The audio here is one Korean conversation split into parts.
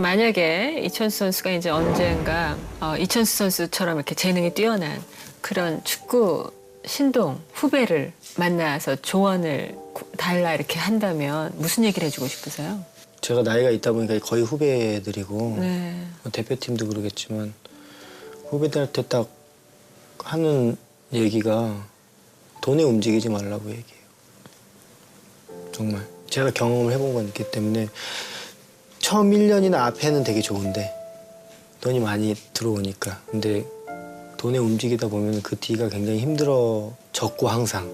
만약에 이천수 선수가 이제 언젠가 어, 이천수 선수처럼 이렇게 재능이 뛰어난 그런 축구 신동 후배를 만나서 조언을 구- 달라 이렇게 한다면 무슨 얘기를 해주고 싶으세요? 제가 나이가 있다 보니까 거의 후배들이고 네. 뭐 대표팀도 그러겠지만 후배들한테 딱 하는 얘기가 돈에 움직이지 말라고 얘기해요. 정말 제가 경험을 해본 건 있기 때문에 처음 1년이나 앞에는 되게 좋은데 돈이 많이 들어오니까. 근데 돈에 움직이다 보면 그 뒤가 굉장히 힘들어졌고 항상.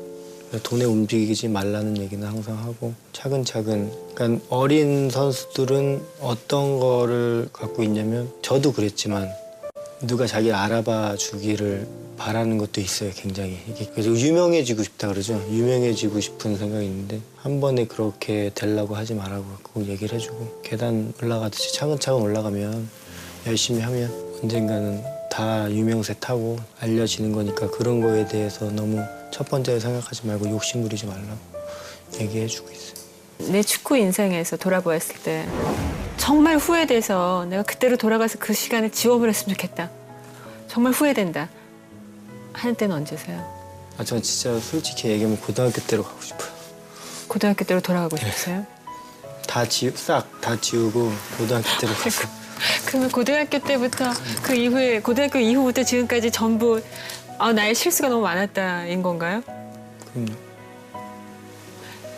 돈에 움직이지 말라는 얘기는 항상 하고 차근차근. 그러니까 어린 선수들은 어떤 거를 갖고 있냐면 저도 그랬지만 누가 자기를 알아봐 주기를 바라는 것도 있어요 굉장히 그래서 유명해지고 싶다 그러죠 유명해지고 싶은 생각이 있는데 한 번에 그렇게 되려고 하지 말라고 꼭 얘기를 해주고 계단 올라가듯이 차근차근 올라가면 열심히 하면 언젠가는 다 유명세 타고 알려지는 거니까 그런 거에 대해서 너무 첫 번째로 생각하지 말고 욕심 부리지 말라고 얘기해주고 있어요. 내 축구 인생에서 돌아보았을 때 정말 후회돼서 내가 그때로 돌아가서 그 시간을 지워버렸으면 좋겠다. 정말 후회된다. 하는 때는 언제세요? 아, 전 진짜 솔직히 얘기하면 고등학교 때로 가고 싶어요. 고등학교 때로 돌아가고 싶으세요? 다 지우, 싹 다 지우고 고등학교 때로 가서 그러면 고등학교 때부터 그 이후에 고등학교 이후부터 지금까지 전부 아, 나의 실수가 너무 많았다인 건가요? 그럼요.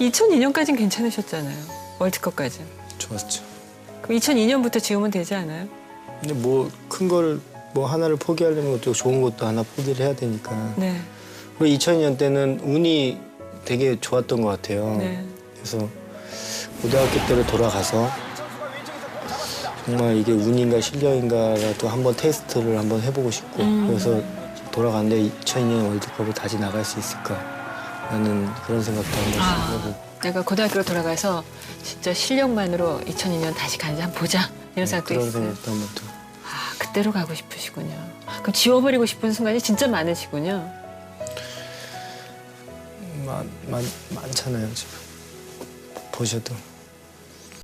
2002년까지는 괜찮으셨잖아요. 월드컵까지. 좋았죠. 그럼 2002년부터 지우면 되지 않아요? 근데 뭐 큰 거를 뭐 하나를 포기하려는 것도 좋은 것도 하나 포기를 해야 되니까. 네. 그리고 2002년 때는 운이 되게 좋았던 것 같아요. 네. 그래서 고등학교 때로 돌아가서 정말 이게 운인가 실력인가라도 한번 테스트를 한번 해보고 싶고 음. 그래서 돌아갔는데 2002년 월드컵을 다시 나갈 수 있을까 라는 그런 생각도 한 번씩 아. 해보고 내가 고등학교로 돌아가서 진짜 실력만으로 2002년 다시 가는지 한번 보자. 이런 생각도 네, 그런 있어요. 생각도 한 번 또 아, 그때로 가고 싶으시군요. 그럼 지워버리고 싶은 순간이 진짜 많으시군요. 많, 많, 많잖아요 지금 보셔도